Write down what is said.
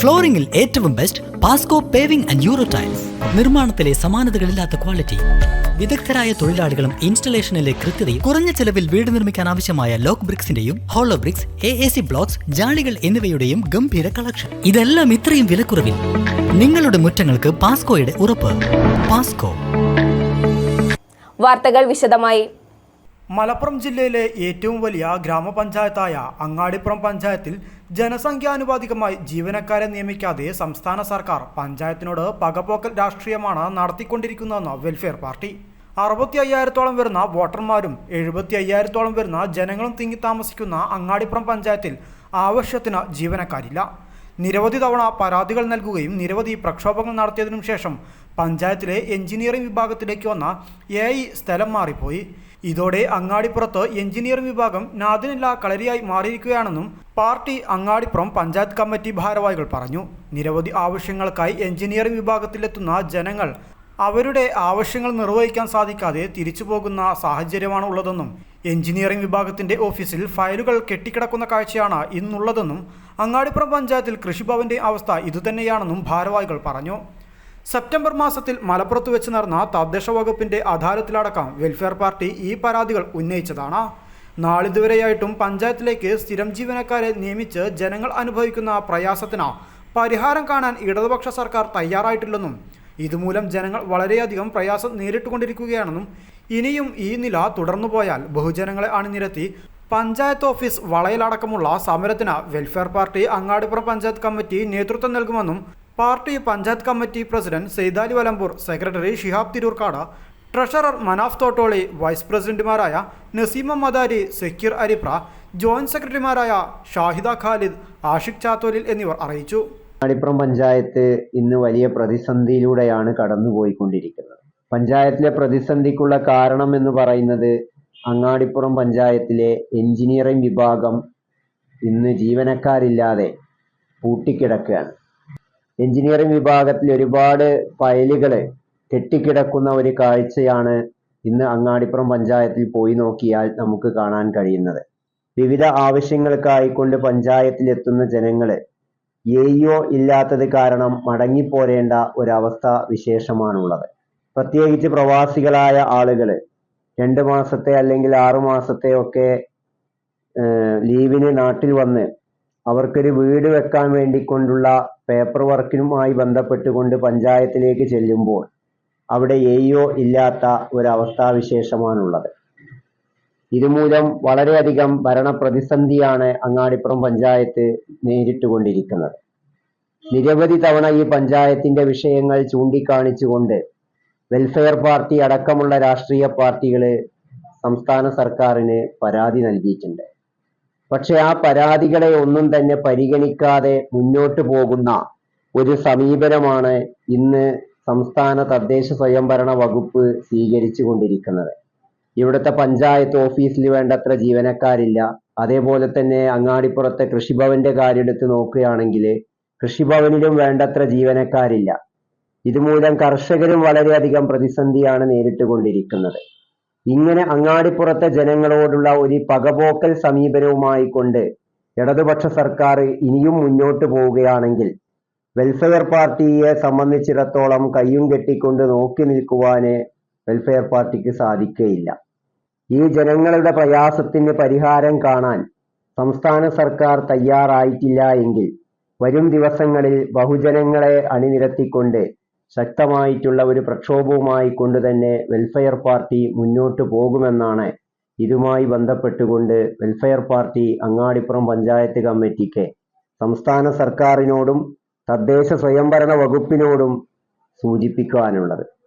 ഫ്ലോറിംഗിൽ ഏറ്റവും best Pasco paving and Euro tiles നിർമ്മാണത്തിലെ സമാനതകളില്ലാത്ത ക്വാളിറ്റി വിദഗ്ധരായ തൊഴിലാളികളും ഇൻസ്റ്റലേഷനിലെ കൃത്യതയും കുറഞ്ഞ ചെലവിൽ വീട് നിർമ്മിക്കാൻ ആവശ്യമായ lock ബ്രിക്സിന്റെയും hollow bricks A A C blocks ജാളികൾ എന്നിവയുടെയും ഗംഭീര കളക്ഷൻ ഇതെല്ലാം ഇത്രയും വിലക്കുറവിൽ. നിങ്ങളുടെ മുറ്റങ്ങൾക്ക് പാസ്കോയുടെ ഉറപ്പ്. പാസ്കോ വാർത്തകൾ വിശദമായി. മലപ്പുറം ജില്ലയിലെ ഏറ്റവും വലിയ ഗ്രാമപഞ്ചായത്തായ അങ്ങാടിപ്പുറം പഞ്ചായത്തിൽ ജനസംഖ്യാനുപാതികമായി ജീവനക്കാരെ നിയമിക്കാതെ സംസ്ഥാന സർക്കാർ പഞ്ചായത്തിനോട് പകപോക്കൽ രാഷ്ട്രീയമാണ് നടത്തിക്കൊണ്ടിരിക്കുന്നതെന്ന് വെൽഫെയർ പാർട്ടി അറുപത്തി അയ്യായിരത്തോളം വരുന്ന വോട്ടർമാരും എഴുപത്തി അയ്യായിരത്തോളം വരുന്ന ജനങ്ങളും തിങ്ങി താമസിക്കുന്ന അങ്ങാടിപ്പുറം പഞ്ചായത്തിൽ ആവശ്യത്തിന് ജീവനക്കാരില്ല. നിരവധി തവണ പരാതികൾ നൽകുകയും നിരവധി പ്രക്ഷോഭങ്ങൾ നടത്തിയതിനു ശേഷം പഞ്ചായത്തിലെ എഞ്ചിനീയറിംഗ് വിഭാഗത്തിലേക്ക് വന്ന എ സ്ഥലം മാറിപ്പോയി. ഇതോടെ അങ്ങാടിപ്പുറത്ത് എഞ്ചിനീയറിംഗ് വിഭാഗം നാദിനില്ല കളരിയായി മാറിയിരിക്കുകയാണെന്നും പാർട്ടി അങ്ങാടിപ്പുറം പഞ്ചായത്ത് കമ്മിറ്റി ഭാരവാഹികൾ പറഞ്ഞു. നിരവധി ആവശ്യങ്ങൾക്കായി എഞ്ചിനീയറിംഗ് വിഭാഗത്തിലെത്തുന്ന ജനങ്ങൾ അവരുടെ ആവശ്യങ്ങൾ നിർവഹിക്കാൻ സാധിക്കാതെ തിരിച്ചു പോകുന്ന സാഹചര്യമാണ് ഉള്ളതെന്നും എഞ്ചിനീയറിംഗ് വിഭാഗത്തിന്റെ ഓഫീസിൽ ഫയലുകൾ കെട്ടിക്കിടക്കുന്ന കാഴ്ചയാണ് ഇന്നുള്ളതെന്നും അങ്ങാടിപ്പുറം പഞ്ചായത്തിൽ കൃഷിഭവന്റെ അവസ്ഥ ഇതുതന്നെയാണെന്നും ഭാരവാഹികൾ പറഞ്ഞു. സെപ്റ്റംബർ മാസത്തിൽ മലപ്പുറത്ത് വെച്ച് നടന്ന തദ്ദേശ വകുപ്പിന്റെ അധാരത്തിലടക്കം വെൽഫെയർ പാർട്ടി ഈ പരാതികൾ ഉന്നയിച്ചതാണ്. നാളിതുവരെയായിട്ടും പഞ്ചായത്തിലേക്ക് സ്ഥിരം ജീവനക്കാരെ നിയമിച്ച് ജനങ്ങൾ അനുഭവിക്കുന്ന പ്രയാസത്തിന് പരിഹാരം കാണാൻ ഇടതുപക്ഷ സർക്കാർ തയ്യാറായിട്ടില്ലെന്നും ഇതുമൂലം ജനങ്ങൾ വളരെയധികം പ്രയാസം നേരിട്ടുകൊണ്ടിരിക്കുകയാണെന്നും ഇനിയും ഈ നില തുടർന്നു പോയാൽ ബഹുജനങ്ങളെ അണിനിരത്തി പഞ്ചായത്ത് ഓഫീസ് വളയിലടക്കമുള്ള സമരത്തിന് welfare party Angadippuram panchayat committee നേതൃത്വം നൽകുമെന്നും party panchayat committee president Saithali Valambur secretary Shihab Thirurkkad treasurer Manaf Thottoli vice പ്രസിഡന്റുമാരായ നസീമ മദാരി സക്കീർ അരിപ്ര ജോയിന്റ് സെക്രട്ടറിമാരായ ഷാഹിദ ഖാലിദ് ആഷിഖ് ചാത്തോലിൽ എന്നിവർ അറിയിച്ചു. അങ്ങാടിപ്പുറം പഞ്ചായത്ത് ഇന്ന് വലിയ പ്രതിസന്ധിയിലൂടെയാണ് കടന്നുപോയിക്കൊണ്ടിരിക്കുന്നത്. പഞ്ചായത്തിലെ പ്രതിസന്ധിക്കുള്ള കാരണം എന്ന് പറയുന്നത് അങ്ങാടിപ്പുറം പഞ്ചായത്തിലെ എഞ്ചിനീയറിംഗ് വിഭാഗം ഇന്ന് ജീവനക്കാരില്ലാതെ പൂട്ടിക്കിടക്കുകയാണ്. എഞ്ചിനീയറിംഗ് വിഭാഗത്തിൽ ഒരുപാട് ഫയലുകൾ കെട്ടിക്കിടക്കുന്ന ഒരു കാഴ്ചയാണ് ഇന്ന് അങ്ങാടിപ്പുറം പഞ്ചായത്തിൽ പോയി നോക്കിയാൽ നമുക്ക് കാണാൻ കഴിയുന്നത്. വിവിധ ആവശ്യങ്ങൾക്കായിക്കൊണ്ട് പഞ്ചായത്തിലെത്തുന്ന ജനങ്ങൾ എയ്യോ ഇല്ലാത്തത് കാരണം മടങ്ങിപ്പോരേണ്ട ഒരവസ്ഥ വിശേഷമാണുള്ളത്. പ്രത്യേകിച്ച് പ്രവാസികളായ ആളുകൾ രണ്ട് മാസത്തെ അല്ലെങ്കിൽ ആറു മാസത്തെ ഒക്കെ ലീവിന് നാട്ടിൽ വന്ന് അവർക്കൊരു വീട് വെക്കാൻ വേണ്ടി കൊണ്ടുള്ള പേപ്പർ വർക്കിനുമായി ബന്ധപ്പെട്ടുകൊണ്ട് പഞ്ചായത്തിലേക്ക് ചെല്ലുമ്പോൾ അവിടെ എയ്യോ ഇല്ലാത്ത ഒരവസ്ഥാവിശേഷമാണുള്ളത് ഇതുമൂലം വളരെയധികം ഭരണപ്രതിസന്ധിയാണ് അങ്ങാടിപ്പുറം പഞ്ചായത്ത് നേരിട്ടുകൊണ്ടിരിക്കുന്നത്. നിരവധി തവണ ഈ പഞ്ചായത്തിന്റെ വിഷയങ്ങൾ ചൂണ്ടിക്കാണിച്ചുകൊണ്ട് വെൽഫെയർ പാർട്ടി അടക്കമുള്ള രാഷ്ട്രീയ പാർട്ടികൾ സംസ്ഥാന സർക്കാരിന് പരാതി നൽകിയിട്ടുണ്ട്. പക്ഷെ ആ പരാതികളെ ഒന്നും തന്നെ പരിഗണിക്കാതെ മുന്നോട്ട് പോകുന്ന ഒരു സമീപനമാണ് ഇന്ന് സംസ്ഥാന തദ്ദേശ സ്വയംഭരണ വകുപ്പ് സ്വീകരിച്ചു കൊണ്ടിരിക്കുന്നത് ഇവിടുത്തെ പഞ്ചായത്ത് ഓഫീസിൽ വേണ്ടത്ര ജീവനക്കാരില്ല. അതേപോലെ തന്നെ അങ്ങാടിപ്പുറത്തെ കൃഷിഭവന്റെ കാര്യം എടുത്ത് നോക്കുകയാണെങ്കിൽ കൃഷിഭവനിലും വേണ്ടത്ര ജീവനക്കാരില്ല. ഇതുമൂലം കർഷകരും വളരെയധികം പ്രതിസന്ധിയാണ് നേരിട്ടുകൊണ്ടിരിക്കുന്നത്. ഇങ്ങനെ അങ്ങാടിപ്പുറത്തെ ജനങ്ങളോടുള്ള ഒരു പകപോക്കൽ സമീപനവുമായി കൊണ്ട് ഇടതുപക്ഷ സർക്കാർ ഇനിയും മുന്നോട്ട് പോവുകയാണെങ്കിൽ വെൽഫെയർ പാർട്ടിയെ സംബന്ധിച്ചിടത്തോളം കയ്യും കെട്ടിക്കൊണ്ട് നോക്കി നിൽക്കുവാന് വെൽഫെയർ പാർട്ടിക്ക് സാധിക്കുകയില്ല. ഈ ജനങ്ങളുടെ പ്രയാസത്തിന് പരിഹാരം കാണാൻ സംസ്ഥാന സർക്കാർ തയ്യാറായിട്ടില്ല എങ്കിൽ വരും ദിവസങ്ങളിൽ ബഹുജനങ്ങളെ അണിനിരത്തിക്കൊണ്ട് ശക്തമായിട്ടുള്ള ഒരു പ്രക്ഷോഭവുമായി കൊണ്ട് തന്നെ വെൽഫെയർ പാർട്ടി മുന്നോട്ട് പോകുമെന്നാണ് ഇതുമായി ബന്ധപ്പെട്ടുകൊണ്ട് വെൽഫെയർ പാർട്ടി അങ്ങാടിപ്പുറം പഞ്ചായത്ത് കമ്മിറ്റിക്ക്. സംസ്ഥാന സർക്കാരിനോടും തദ്ദേശ സ്വയംഭരണ വകുപ്പിനോടും സൂചിപ്പിക്കുവാനുള്ളത്